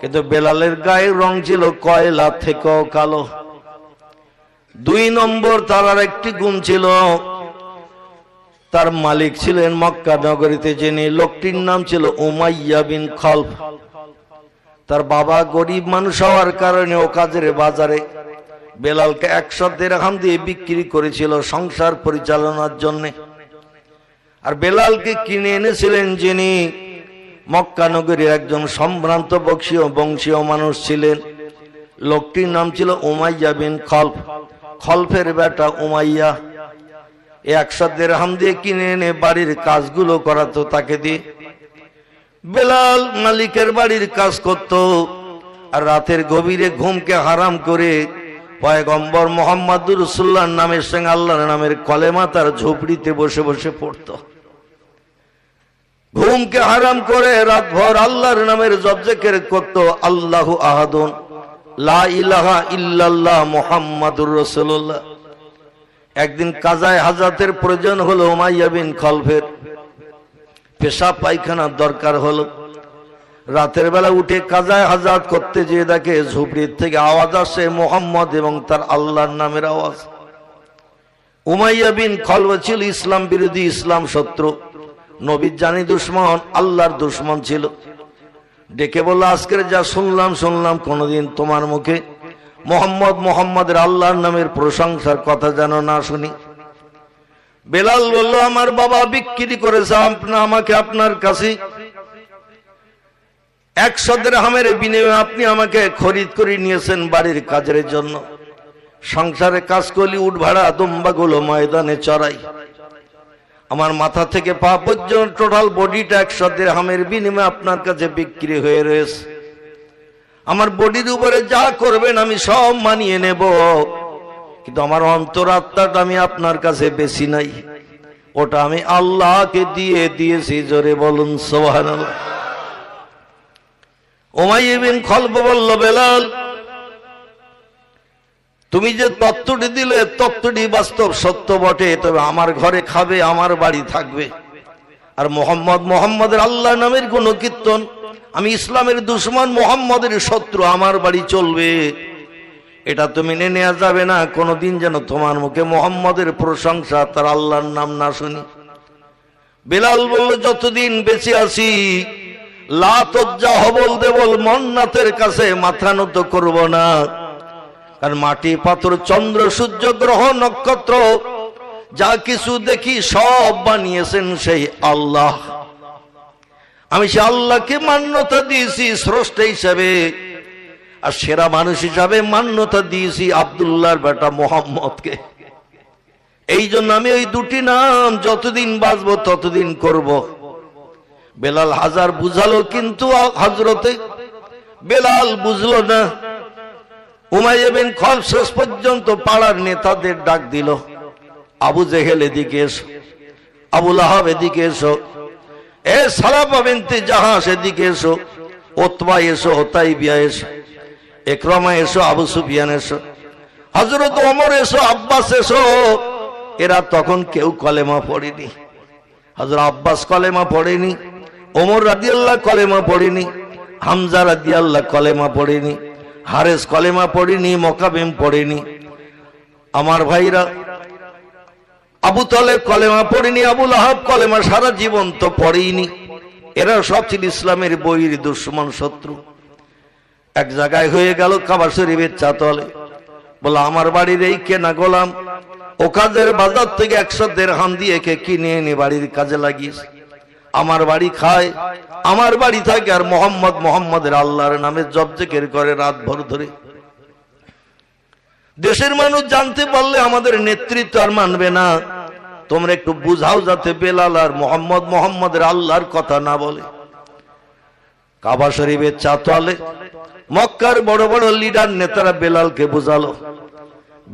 কিন্তু বেলালের গায়ের রং ছিল কয়লা থেকেও কালো। দুই নম্বর তার একটি গুণ ছিল, তার মালিক ছিলেন মক্কা নগরীতে যিনি, লোকটির নাম ছিল উমাইয়া বিন খলফ। তার বাবা গরিব মানুষ হওয়ার কারণে ও কাজের বাজারে বেলালকে একশো দেড়হাম দিয়ে বিক্রি করেছিল সংসার পরিচালনার জন্য। আর বেলালকে কিনে এনেছিলেন যিনি মক্কা নগরীর একজন সম্ভ্রান্ত বংশীয় বংশীয় মানুষ ছিলেন। লোকটির নাম ছিল উমাইয়া বিন খলফ। খলফের বেটা উমাইয়া একশো দেড়হাম দিয়ে কিনে এনে বাড়ির কাজগুলো করাতো তাকে দিয়ে। বেলাল মালিকের বাড়ির কাজ করত আর রাতের গভীরে ঘুমকে হারাম করে পয়গম্বর মোহাম্মদুর রসুল্লাহর নামের সঙ্গে আল্লাহর নামের কলেমা তার ঝুপড়িতে বসে বসে পড়তো। ঘুমকে হারাম করে রাতভর আল্লাহর নামের জবজেকের করত আল্লাহু আহাদুন। লা ইলাহা ইল্লাল্লাহ মুহাম্মাদুর রাসূলুল্লাহ। একদিন কাজায় হাজাতের প্রয়োজন হলো উমাইয়া খলফের। পেশাব পায়খানার দরকার হলো। রাতের বেলা উঠে কাজায় হাজাত করতে যেয়ে দেখে ঝুপড়ির থেকে আওয়াজ আসে মোহাম্মদ এবং তার আল্লাহর নামের আওয়াজ। উমাইয়া বিন খলফ ছিল ইসলাম বিরোধী ইসলাম শত্রু। নবীর জানি দুশ্মন, আল্লাহর দুশ্মন ছিল। ডেকে বলল, আজকের যা শুনলাম শুনলাম, কোনোদিন তোমার মুখে মোহাম্মদ মোহাম্মদের আল্লাহর নামের প্রশংসার কথা যেন না শুনি। বেলাল বলল, আমার বাবা বিক্রি করেছে, আপনা, আমাকে আপনার কাছে একশো হামের বিনিময়ে আপনি আমাকে খরিদ করে নিয়েছেন বাড়ির কাজের জন্য। সংসারে কাজ করলি উঠ ভাড়া ময়দানে চড়াই। আমার মাথা থেকে পা পর্যন্ত টোটাল বডিটা একশো হামের বিনিময়ে আপনার কাছে বিক্রি হয়ে রয়েছে। আমার বডির উপরে যা করবেন আমি সব মানিয়ে নেব। কিন্তু আমার অন্তরাত্মাটা আমি আপনার কাছে বেশি নাই। ওটা আমি আল্লাহকে দিয়ে দিয়েছি, জোরে বলুন সোহান ওমাই বিন খল্প বলল, বেলাল তুমি যে তত্ত্বটি দিলে, তত্ত্বটি বাস্তব, সত্য বটে। তবে আমার ঘরে খাবে, আমার বাড়ি থাকবে। আর মোহাম্মদ মোহাম্মদের আল্লাহ নামের কোন কীর্তন, আমি ইসলামের দুশ্মন মোহাম্মদের শত্রু, আমার বাড়ি চলবে। এটা তুমি মেনে নেওয়া যাবে না, কোনোদিন যেন তোমার মুখে মোহাম্মদের প্রশংসা, তার আল্লাহর নাম না শুনি। বেলাল বলল, যতদিন বেঁচে আছি লাতজ্জা হবল দেবল মন্নাথের কাছে মাথা নত করব না। আর মাটি, পাথর, চন্দ্র, সূর্য, গ্রহ, নক্ষত্র, যা কিছু দেখি সব বানিয়েছেন সেই আল্লাহ। আমি সে আল্লাহকে মান্যতা দিয়েছি, স্রষ্ট হিসাবে। আর সেরা মানুষ হিসাবে মান্যতা দিয়েছি আবদুল্লাহর বেটা মোহাম্মদকে। এই জন্য আমি ওই দুটি নাম যতদিন বাঁচবো ততদিন করব। বেলাল হাজার বুঝালো, কিন্তু হজরতে বেলাল বুঝলো না। উমাইবিন খল শেষ পর্যন্ত পাড়ার নেতাদের ডাক দিল। আবু জেহেল এদিকে এসো আবুল আহাব এদিকে এসো, এ সালাবা বিনতে জাহাস এদিকে এসো, ওতবা এসো ওতাই বিয়া এসো, একরমা এসো, আবু সুফিয়ান এসো হজরত ওমর এসো, আব্বাস এসো। এরা তখন কেউ কলেমা পড়েনি। হজরত আব্বাস কলেমা পড়েনি, ওমর রাদিয়াল্লাহ কলেমা পড়েনি, হামজা রাদিয়াল্লাহ কলেমা পড়েনি। হারেস কলেমা পড়েনি, মকাবিম পড়েনি। আমার ভাইরা, আবু তলেব কলেমা পড়েনি আবুল আহাব কলেমা সারা জীবন তো পড়েইনি এরা সব ছিল ইসলামের বইয়ের দুশ্মন শত্রু। এক জায়গায় হয়ে গেল কাবা শরীফের চাতলে। বলে, আমার বাড়ির এই কেনা গোলাম ও কাজের বাজার থেকে একশো দেড় হাম দিয়ে কে কিনে এনে বাড়ির কাজে লাগিয়েছে। আমার বাড়ি খায়, আমার বাড়ি থাকে আর মোহাম্মদ মোহাম্মদের আল্লাহর নামে জবজেকের করে রাত ভর ধরে। দেশের মানুষ জানতে পারলে আমাদের নেতৃত্ব আর মানবে না। তোমরা একটু বুঝাও যাতে বেলাল আর মোহাম্মদ মোহাম্মদের আল্লাহর কথা না বলে। কাবা শরীফের চাতোয়ালে মক্কার বড় বড় লিডার নেতারা বেলালকে বুঝালো।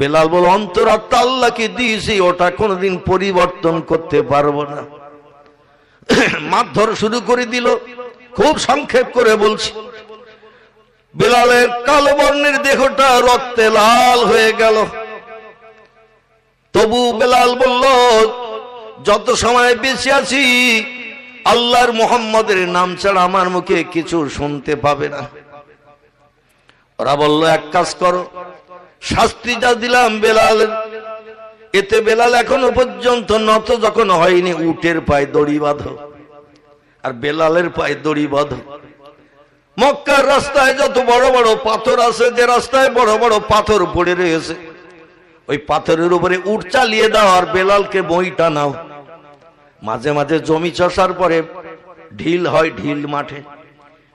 বেলাল বল অন্তরাত্মা আল্লাহকে দিয়েছি, ওটা কোনোদিন পরিবর্তন করতে পারব না। মারধর শুরু করে দিল। খুব সংক্ষেপ করে বলছি। বেলালের কালো বর্ণের দেহটা রক্তে লাল হয়ে গেল। তবু বেলাল বলল, যত সময় বেঁচে আছি, আল্লাহর মোহাম্মদের নাম ছাড়া আমার মুখে কিছু শুনতে পাবে না। ওরা বলল, এক কাজ করো। শাস্তিটা দিলাম বেলাল এতে বেলাল এখনও পর্যন্ত নত যখন হয়নি, উটের পায়ে দড়ি বাঁধো। আর বেলালের পায়ে দড়ি বাঁধো। মক্কার রাস্তায় যত বড় বড় পাথর আছে, যে রাস্তায় বড় বড় পাথর পড়ে রয়েছে, ওই পাথরের উপরে উঠ চালিয়ে দাও আর বেলালকে বই টানাও। মাঝে মাঝে জমি চষার পরে ঢিল হয় ঢিল মাঠে।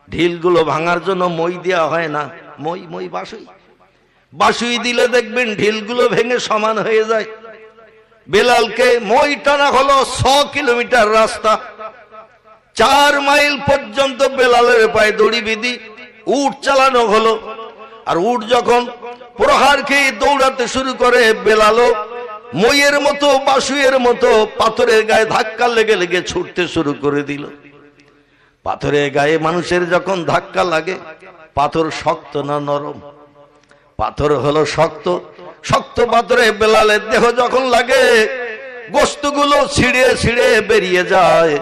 ঢিলগুলো ভাঙার জন্য মই দেওয়া হয় না, মই মই বাসুই। বাসুই দিলে দেখবেন ঢিলগুলো ভেঙে সমান হয়ে যায়। বেলালকে মই টানা হলো ছ কিলোমিটার রাস্তা। চার মাইল পর্যন্ত বেলালের পায়ে দড়ি বিধি, উট চালানো হলো। আর উট যখন প্রহার খেয়ে দৌড়াতে শুরু করে বেলালো মইয়ের মতো, বাসুয়ের মতো পাথরের গায়ে ধাক্কা লেগে লেগে ছুটতে শুরু করে দিল। পাথরের গায়ে মানুষের যখন ধাক্কা লাগে, পাথর শক্ত না নরম? পাথর হলো শক্ত শক্ত পাথরে বেলালের দেহ যখন লাগে গোস্তগুলো ছিঁড়ে ছিঁড়ে বেরিয়ে যায়।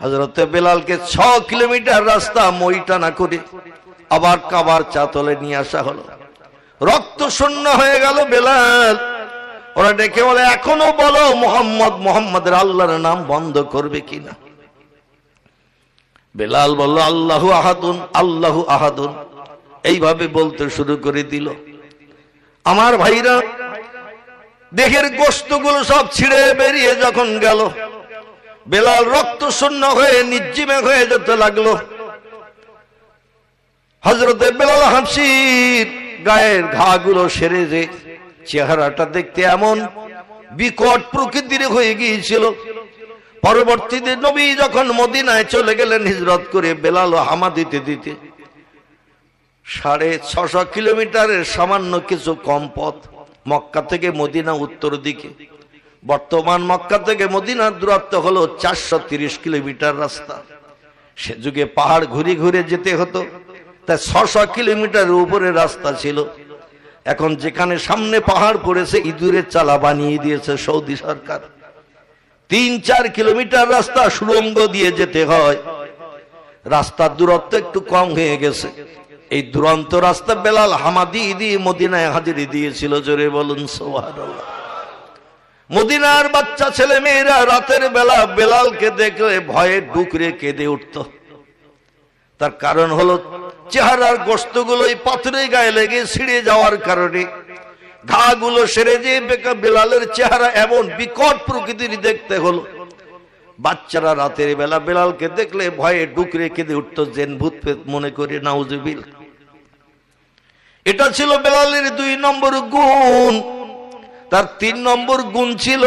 হজরতে বেলালকে ছ কিলোমিটার রাস্তা মই টানা করে আবার কাবার চাতলে নিয়ে আসা হলো। রক্ত শূন্য হয়ে গেল বেলাল। ওরা ডেকে বলে, এখনও বলো মোহাম্মদ, মোহাম্মদের আল্লাহর নাম বন্ধ করবে কিনা? বেলাল বলল, আল্লাহু আহাদুন আল্লাহু আহাদুন। এইভাবে বলতে শুরু করে দিল। আমার ভাইরা, দেহের গোস্তগুলো সব ছিঁড়ে বেরিয়ে যখন গেল, বেলাল রক্ত শূন্য হয়ে নির্জীবে হয়ে যেতে লাগল। হজরতে বেলাল হাসির গায়ের ঘাগুলো সেরে যে চেহারাটা দেখতে এমন বিকট প্রকৃতির হয়ে গিয়েছিল। পরবর্তীতে নবী যখন মদিনায় চলে গেলেন হিজরত করে বেলাল হামা দিতে দিতে সাড়ে ছশো কিলোমিটারের সামান্য কিছু কম পথ মক্কা থেকে মদিনা উত্তর দিকে। বর্তমান মক্কা থেকে মদিনার দূরত্ব হলো চারশো কিলোমিটার রাস্তা। সে যুগে পাহাড় ঘুরে ঘুরে যেতে হতো তা ছশো কিলোমিটার উপরে রাস্তা ছিল। এখন যেখানে সামনে পাহাড় পড়েছে, ইঁদুরের চালা বানিয়ে দিয়েছে সৌদি সরকার। তিন চার কিলোমিটার রাস্তা সুরঙ্গ দিয়ে যেতে হয়। রাস্তার দূরত্ব একটু কম হয়ে গেছে। এই দুরন্ত রাস্তা বেলাল হামাদি দিয়ে মদিনায় হাজিরি দিয়েছিল, জোরে বলুন মদিনার বাচ্চা ছেলে মেয়েরা রাতের বেলা বেলালকে দেখলে ভয়ে ডুকরে কেঁদে উঠত। তার কারণ হলো চেহারার গোস্তগুলো এই পাথরের গায়ে লেগে ছিঁড়ে যাওয়ার কারণে। ঘাগুলো সেরে যে বেকা বেলালের চেহারা এমন বিকট প্রকৃতির দেখতে হলো। বাচ্চারা রাতের বেলা বেলালকে দেখলে ভয়ে ডুকরে কেঁদে উঠত জেন ভূত মনে করে নাউজুবিল এটা ছিল বেলালের দুই নম্বর গুণ। তার তিন নম্বর গুণ ছিল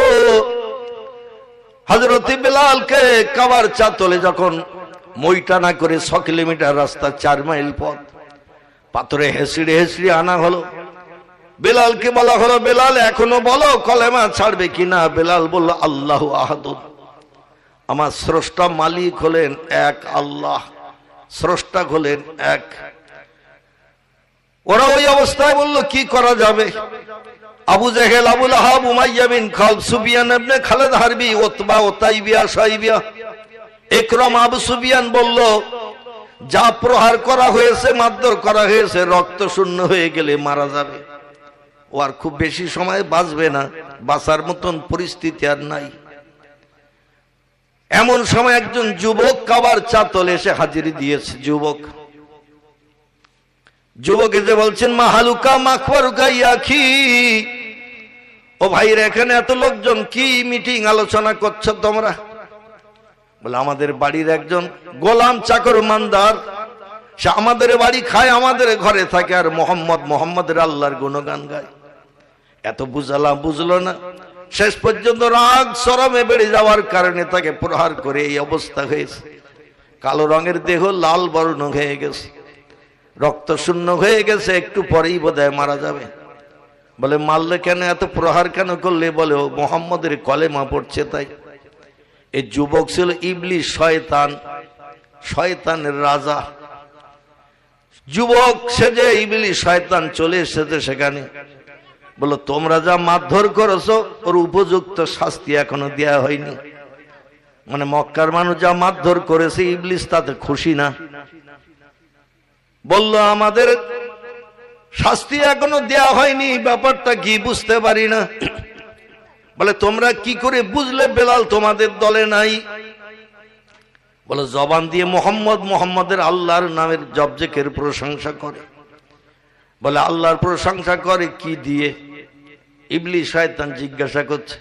হজরতে বেলালকে কাবার চাতলে যখন মইটানা করে ছ কিলোমিটার রাস্তা, চার মাইল পথ, পাথরে হেসড়ে হেসড়ে আনা হলো। বেলালকে বলা হলো, বেলাল, এখনও বলো কলেমা ছাড়বে কিনা বেলাল বলল, আল্লাহ আহাদুন আমার স্রষ্টা মালিক হলেন এক আল্লাহ, স্রষ্টা হলেন এক ওরা ওই অবস্থায় বলল, কি করা যাবে? আবু জেহেল আবুল আহাব উমাইয়া বিন খাল সুবিয়ান খালেদ হারবি ওতবা ওতাইবিয়া সাইবিয়া, একরম আবু সুবিয়ান বলল, যা প্রহার করা হয়েছে, মারধর করা হয়েছে, রক্ত শূন্য হয়ে গেলে মারা যাবে। ও আর খুব বেশি সময় বাঁচবে না, বাঁচার মতন পরিস্থিতি আর নাই। এমন সময় একজন যুবক কাবার চাতলে এসে হাজিরি দিয়েছে, যুবক। যুবক এসে বলছেন, মা হালুকা মাখবারুকা ইয়াখি ও ভাইরা, এখানে এত লোকজন, কি মিটিং আলোচনা করছ তোমরা? বলে, আমাদের বাড়ির একজন গোলাম চাকর মান্দার, সে আমাদের বাড়ি খায়, আমাদের ঘরে থাকে, আর মোহাম্মদ মোহাম্মদের আল্লাহর গুণগান গায়। এত বুঝালাম বুঝলো না। শেষ পর্যন্ত রাগ সরমে বেড়ে যাওয়ার কারণে তাকে প্রহার করে এই অবস্থা হয়েছে। কালো রঙের দেহ লাল বর্ণ হয়ে গেছে। রক্ত শূন্য হয়ে গেছে, একটু পরেই বোধহয় মারা যাবে। বলে, মারলে কেন? এত প্রহার কেন করলে? বলে, ও মোহাম্মদের কলেমা পড়ছে তাই। এই যুবক ছিল ইবলি শয়তান, শয়তানের রাজা। যুবক সেজে ইবলি শয়তান চলে এসেছে সেখানে। বলো, তোমরা যা মারধর করেছ, ওর উপযুক্ত শাস্তি এখনও দেয়া হয়নি। মানে মক্কার মানুষ যা মারধর করেছে ইবলিস, তাতে খুশি না। বলল, আমাদের শাস্তি এখনও দেয়া হয়নি, ব্যাপারটা কি বুঝতে পারি না। বলে, তোমরা কি করে বুঝলে বেলাল, তোমাদের দলে নাই? বলে, জবান দিয়ে মোহাম্মদ মোহাম্মদের আল্লাহর নামের জবজেকের প্রশংসা করে। বলে, আল্লাহর প্রশংসা করে কি দিয়ে? ইবলি শয়তান জিজ্ঞাসা করছে,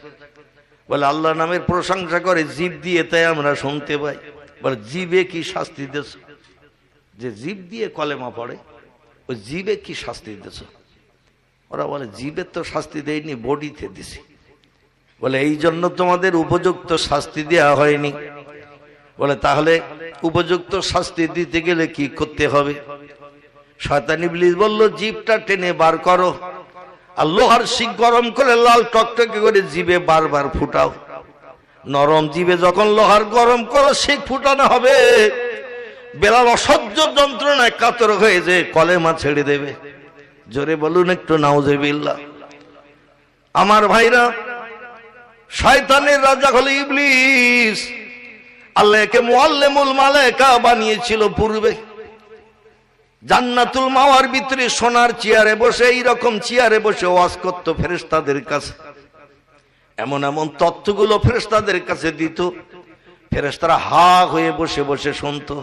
বলে আল্লাহ নামের প্রশংসা করে জীব দিয়ে তাই আমরা শুনতে পাই। বলে জীবে কি শাস্তি দেছ যে জীব দিয়ে কলেমা পড়ে, ওই জীবে কি শাস্তি দিতেছ? ওরা বলে জীবের তো শাস্তি দেয়নি, বডিতে দিছি। বলে, এই জন্য তোমাদের উপযুক্ত শাস্তি দেওয়া হয়নি। বলে, তাহলে উপযুক্ত শাস্তি দিতে গেলে কি করতে হবে? শয়তানি ইবলিস বলল, জীবটা টেনে বার করো। আর লোহার শিক গরম করে লাল টকটকে করে জিবে বারবার ফুটাও। নরম জিবে যখন লোহার গরম করো, শিক ফুটানো হবে। বেলাল অসহ্য যন্ত্রণায় কাতর হয়ে যে কলেমা ছেড়ে দেবে। জোরে বলুন একটু নাউজেবিল্লা আমার ভাইরা, শয়তানের রাজা হলো ইবলিস। আল্লাহকে মুআল্লিমুল মালাইকা বানিয়েছিল পূর্বে। জান্নাতুল মাওয়ার ভিতরে সোনার চেয়ারে বসে এই রকম চেয়ারে বসে ওয়াজ করত ফেরেশতাদের কাছে। এমন এমন তথ্যগুলো ফেরেশতাদের কাছে দিত। ফেরেশতারা হা হয়ে বসে বসে শুনতো।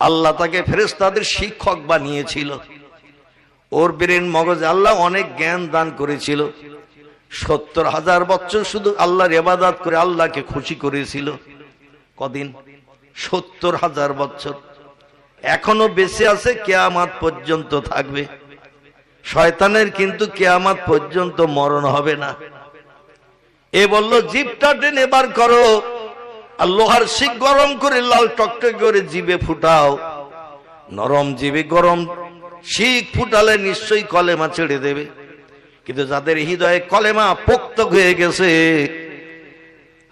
আল্লাহ তাকে ফেরেশতাদের শিক্ষক বানিয়েছিল। ওর ব্রেন মগজে আল্লাহ অনেক জ্ঞান দান করেছিল। সত্তর হাজার বছর শুধু আল্লাহর এবাদাত করে আল্লাহকে খুশি করেছিল। কদিন? সত্তর হাজার বছর। এখনও বেঁচে আছে, কেয়ামাত পর্যন্ত থাকবে। শয়তানের কিন্তু কেয়ামাত পর্যন্ত মরণ হবে না। এ বলল, জিপটা টেনে বার করো। আর লোহার শিক গরম করে, লাল টকটক করে জিবে ফুটাও। নরম জিবে গরম শিখ ফুটালে নিশ্চয়ই কলেমা ছেড়ে দেবে। কিন্তু যাদের হৃদয়ে কলেমা পোক্ত হয়ে গেছে,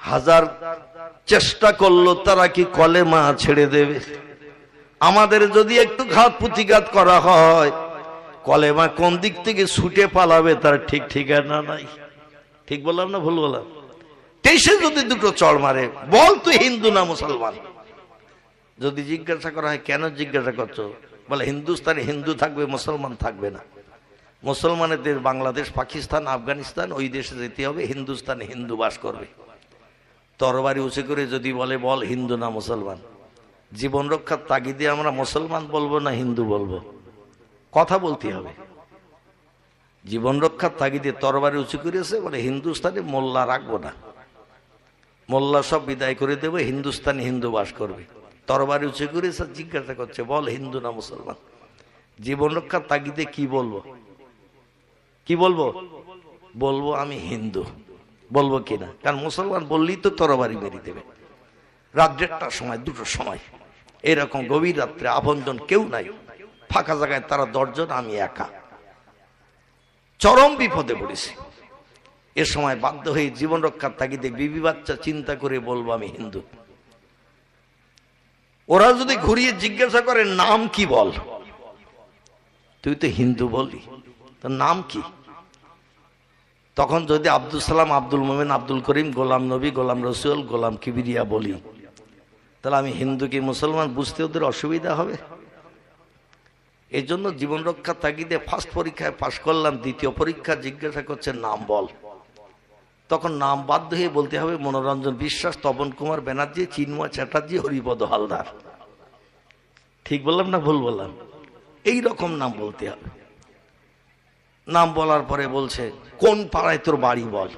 হাজার চেষ্টা করল, তারা কি কলেমা ছেড়ে দেবে? আমাদের যদি একটু ঘাত প্রতিঘাত করা হয়, কলেমা কোন দিক থেকে ছুটে পালাবে, তার ঠিক ঠিকানা নাই। ঠিক বললাম না ভুল বললাম? তেইশে যদি দুটো চড় মারে, বল তুই হিন্দু না মুসলমান? যদি জিজ্ঞাসা করা হয়, কেন জিজ্ঞাসা করছ? বলে, হিন্দুস্তানে হিন্দু থাকবে, মুসলমান থাকবে না। মুসলমানেদের বাংলাদেশ, পাকিস্তান, আফগানিস্তান, ওই দেশে যেতে হবে, হিন্দুস্তানে হিন্দু বাস করবে। তরবারি উঁচু করে যদি বলে, বল হিন্দু না মুসলমান? জীবন রক্ষার তাগিদে আমরা মুসলমান বলব না হিন্দু বলব? কথা বলতে হবে। জীবন রক্ষার তাগিদে তরবারি উঁচু করেছে, বলে হিন্দুস্তানে মোল্লা রাখব না। মোল্লা সব বিদায় করে দেবে, হিন্দুস্তানি হিন্দু বাস করবে। তরবারি উঁচু করেছে জিজ্ঞাসা করছে, বল হিন্দু না মুসলমান? জীবন রক্ষার তাগিদে কি বলব? কি বলব? বলব আমি হিন্দু। বলব কিনা কারণ মুসলমান বললেই তো তরবারি মেরে দেবে। রাত দেড়টার সময় দুটোর সময়। এরকম গভীর রাত্রে আপনজন কেউ নাই। ফাঁকা জায়গায় তারা দশজন, আমি একা। চরম বিপদে পড়েছি। এ সময় বাধ্য হয়ে জীবন রক্ষার তাগিদে বিবি বাচ্চা চিন্তা করে বলব আমি হিন্দু। ওরা যদি ঘুরিয়ে জিজ্ঞাসা করে, নাম কি বল? তুই তো হিন্দু বললি। তোর নাম কি? তখন যদি আব্দুল সালাম, আব্দুল মোমেন, আব্দুল করিম, গোলাম নবী, গোলাম রসুল, গোলাম কিবিরিয়া বলি, তাহলে আমি হিন্দু কি মুসলমান? বুঝতে ওদের অসুবিধা হবে। এই জন্য জীবন রক্ষা তাগিদে ফার্স্ট পরীক্ষায় পাশ করলাম, দ্বিতীয় পরীক্ষা জিজ্ঞাসা করছে, নাম বল। তখন নাম বাধ্য হয়ে বলতে হবে, মনোরঞ্জন বিশ্বাস, তপন কুমার ব্যানার্জি, চিন্ময় চ্যাটার্জি, হরিপদ হালদার। ঠিক বললাম না ভুল বললাম? এই রকম নাম বলতে হবে। নাম বলার পরে বলছে, কোন পাড়ায় তোর বাড়ি বল?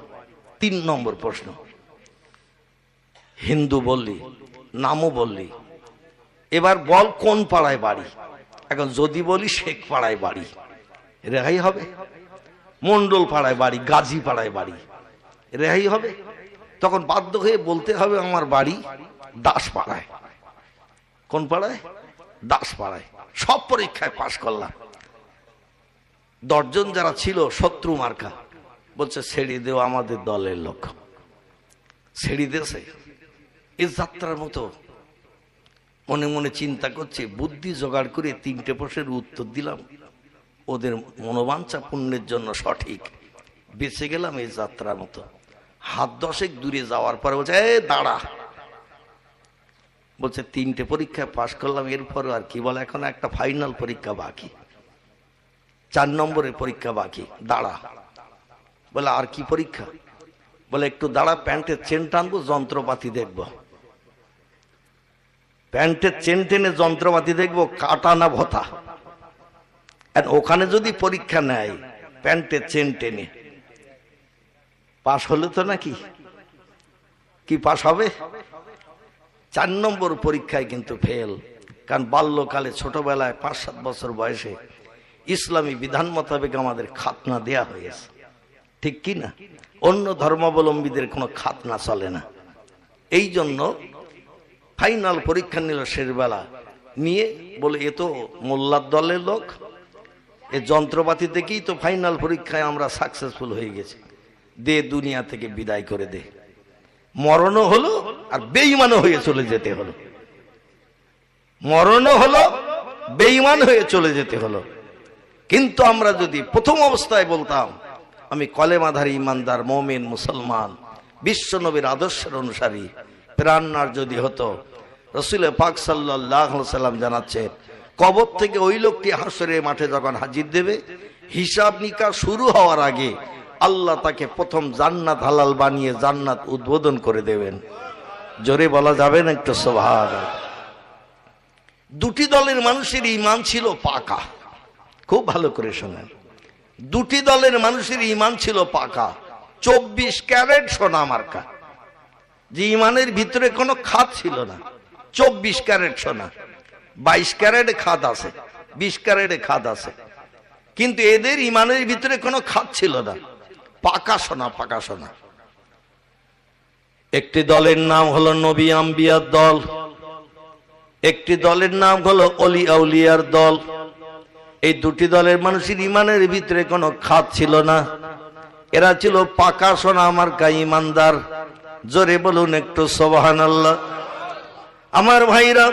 তিন নম্বর প্রশ্ন। হিন্দু বললি, নামও বললি। এবার বল কোন পাড়ায় বাড়ি? এখন যদি বলি শেখ পাড়ায় বাড়ি। রেহাই হবে। মন্ডল পাড়ায় বাড়ি, গাজী পাড়ায় বাড়ি। রেহাই হবে? তখন বাধ্য হয়ে বলতে হবে আমার বাড়ি দাস পাড়ায় কোন পাড়ায়? দাস পাড়ায় সব পরীক্ষায় পাশ করলাম। দশজন যারা ছিল শত্রু মার্কা, বলছে, ছেড়ে দেও আমাদের দলের লোক। ছেড়ে দিয়েছে এই যাত্রার মতো মনে মনে চিন্তা করছে, বুদ্ধি জোগাড় করে তিনটে প্রশ্নের উত্তর দিলাম। ওদের মনোবাঞ্ছা পুণ্যের জন্য সঠিক। বেঁচে গেলাম এই যাত্রার মতো। হাত দশেক দূরে যাওয়ার পরে বলছে এ দাঁড়া। বলছে, তিনটে পরীক্ষায় পাশ করলাম এরপর আর কি বলে, এখন একটা ফাইনাল পরীক্ষা বাকি। চার নম্বরের পরীক্ষা বাকি। দাঁড়া। বলে, আর কি পরীক্ষা? বলে, একটু দাঁড়া, প্যান্টের চেন টানবো, যন্ত্রপাতি দেখব। প্যান্টের চেন টেনে যন্ত্রপাতি দেখব, কাটা না আর ওখানে যদি পরীক্ষা নেয়, প্যান্টের চেন টেনে। পাশ হলে তো নাকি? কি পাশ হবে? চার নম্বর পরীক্ষায় কিন্তু ফেল কারণ বাল্যকালে ছোটবেলায় পাঁচ সাত বছর বয়সে ইসলামী বিধান মোতাবেক আমাদের খাতনা দেয়া হয়েছে। ঠিক কি না? অন্য ধর্মাবলম্বীদের কোনো খাতনা চলে না। এই জন্য ফাইনাল পরীক্ষা নিল শেষবেলা নিয়ে বলে, এ তো মোল্লার দলের লোক। এ যন্ত্রপাতি থেকেই তো ফাইনাল পরীক্ষায় আমরা সাকসেসফুল হয়ে গেছি। দে, দুনিয়া থেকে বিদায় করে দে। মরণও হলো আর বেইমানও হয়ে চলে যেতে হলো। মরণও হলো বেইমান হয়ে চলে যেতে হলো। কিন্তু আমরা যদি প্রথম অবস্থায় বলতাম, আমি কলেমাধারী ইমানদার, মমিন, মুসলমান বিশ্ব নবীর আদর্শের অনুসারী প্রাণনার যদি হতো, রসুল পাক সাল্লাম জানাচ্ছে, কবর থেকে ওই লোকটি হাসরের মাঠে যখন হাজির দেবে, হিসাব নিকাশ শুরু হওয়ার আগে আল্লাহ তাকে প্রথম জান্নাত হালাল বানিয়ে জান্নাত উদ্বোধন করে দেবেন। জোরে বলা যাবে না একটু স্বভাব দুটি দলের মানুষের ইমান ছিল পাকা। খুব ভালো করে শোনেন। দুটি দলের মানুষের ইমান ছিল পাকা। চব্বিশ ক্যারেট সোনা মার্কা। যে ইমানের ভিতরে কোনো খাত ছিল না। চব্বিশ ক্যারেট সোনা। বাইশ ক্যারেটে খাত আছে। বিশ ক্যারেটে খাত আছে। কিন্তু এদের ইমানের ভিতরে কোনো খাত ছিল না। পাকা সোনা পাকা সোনা একটি দলের নাম হলো নবী আম্বিয়ার দল, একটি দলের নাম হলো অলি আউলিয়ার দল। এই দুটি দলের মানুষের ইমানের ভিতরে কোনো খাত ছিল না। এরা ছিল পাকা সোনা আমার কা ইমানদার। জোরে বলুন একটু সবাহান আল্লাহ আমার ভাইরা,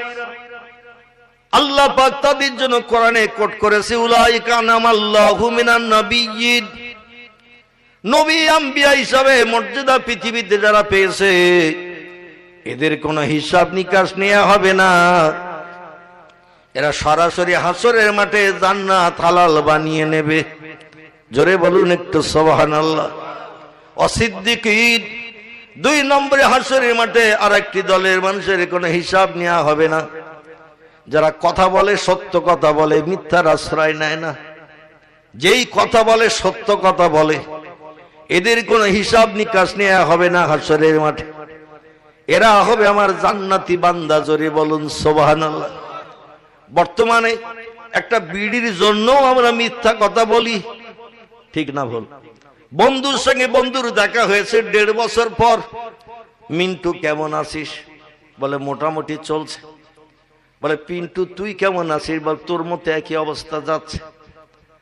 আল্লাহ পাক তাদের জন্য কোরআনে কোট করেছে, উলাইকা নামাল্লাহু মিনান নাবিয়্যিন নবী আম্বিয়া হিসাবে মর্যাদা পৃথিবীতে যারা পেয়েছে, এদের কোনো হিসাব নিকাশ নেওয়া হবে না। এরা সরাসরি হাসরের মাঠে জান্নাত হালাল বানিয়ে নেবে। জোরে বলুন একটু সবাহান আল্লাহ অসিদ্দিকির দুই নম্বরে হাসরের মাঠে আর একটি দলের মানুষের কোনো হিসাব নেওয়া হবে না। যারা কথা বলে সত্য কথা বলে, মিথ্যার আশ্রয় নেয় না। যেই কথা বলে সত্য কথা বলে এদের কোনো হিসাব নিকাশ নেওয়া হবে না হাসরের মাঠে। এরা হবে আমার জান্নাতি বান্দা জোরে বলুন সোবাহান বর্তমানে একটা বিড়ির জন্য আমরা মিথ্যা কথা বলি, ঠিক না বল বন্ধুর সঙ্গে বন্ধুর দেখা হয়েছে দেড় বছর পর। মিন্টু, কেমন আছিস? বলে, মোটামুটি চলছে। বলে, পিন্টু, তুই কেমন আছিস? বল, তোর মতো একই অবস্থা যাচ্ছে।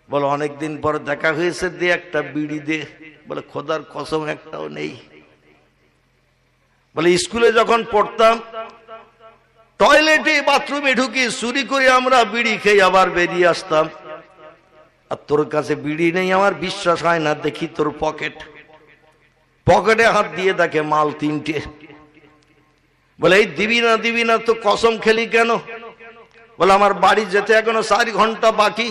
বলে, অনেকদিন পর দেখা হয়েছে, দে একটা বিড়ি দে। বলে, খোদার কসম একটাও নেই। বলে, স্কুলে যখন পড়তাম, টয়লেটে বাথরুমে ঢুকি চুরি করে আমরা বিড়ি খেয়ে আবার বেরিয়ে আসতাম। আর তোর কাছে বিড়ি নেই, আমার বিশ্বাস হয় না, দেখি তোর পকেট। পকেটে হাত দিয়ে দেখে মাল তিনটে। বলে, এই দিবি না দিবি না, তো কসম খেলি কেন? বলে, আমার বাড়ি যেতে এখনও চার ঘণ্টা বাকি।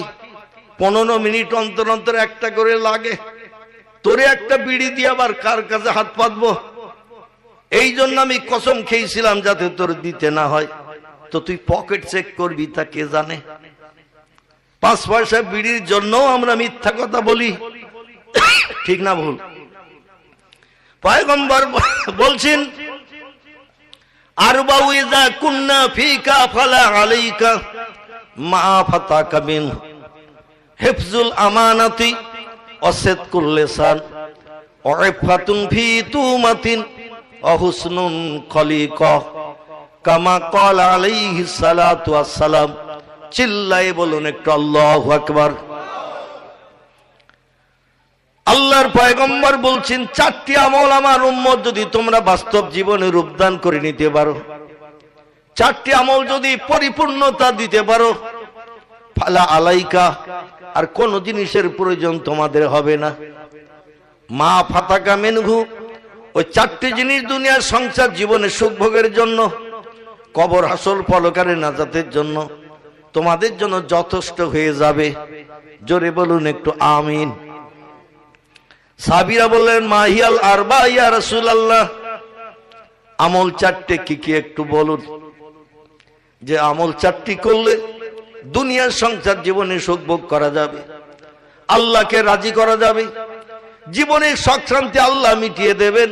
পনেরো মিনিট অন্তর অন্তর একটা করে লাগে। তোরে একটা বিড়ি দিয়ে আবার কার কাছে হাত পাতবো? এই জন্য আমি কসম খেয়েছিলাম যাতে তোর দিতে না হয়। তো তুই পকেট চেক করবি তা কে জানে? পাঁচ পয়সা বিড়ির জন্য আমরা মিথ্যা কথা বলি। ঠিক না ভুল? পয়গম্বর বলছেন আর বাউইজা কুন্না ফিকা ফালা আলাইকা মা ফাতা কাবিন হিফজুল আমানাতি। অসেদ কুল্লেসান ওয়াইফাতুন ফি তুমাতিন, অহুসনুন খলিক। কামা কল আলাইহি সালাতু আসসালাম চিল্লাই বলুন একটু আল্লাহু আকবার। আল্লাহর পয়গম্বর বলছেন, চারটি আমল আমার উম্মত যদি তোমরা বাস্তব জীবনে রূপদান করে নিতে পারো। চারটি আমল যদি পরিপূর্ণতা দিতে পারো, ফালা আলাইকা আর কোন জিনিসের প্রয়োজন তোমাদের হবে না। মা ফাতাকা মেনঘু ওই চারটি জিনিস দুনিয়ার সংসার জীবনে সুখ ভোগের জন্য, কবর হাসল পলকারে নাজাতের জন্য, তোমাদের জন্য যথেষ্ট হয়ে যাবে। জোরে বলুন একটু আমিন। সাবিরা বললেন, মাহিয়াল আর আরবা ইয়া আল্লাহ আমল চারটে কি কি একটু বলুন। যে আমল চারটি করলে দুনিয়ার সংসার জীবনে সুখ ভোগ করা যাবে। আল্লাহকে রাজি করা যাবে। জীবনের সংক্রান্তি আল্লাহ মিটিয়ে দেবেন।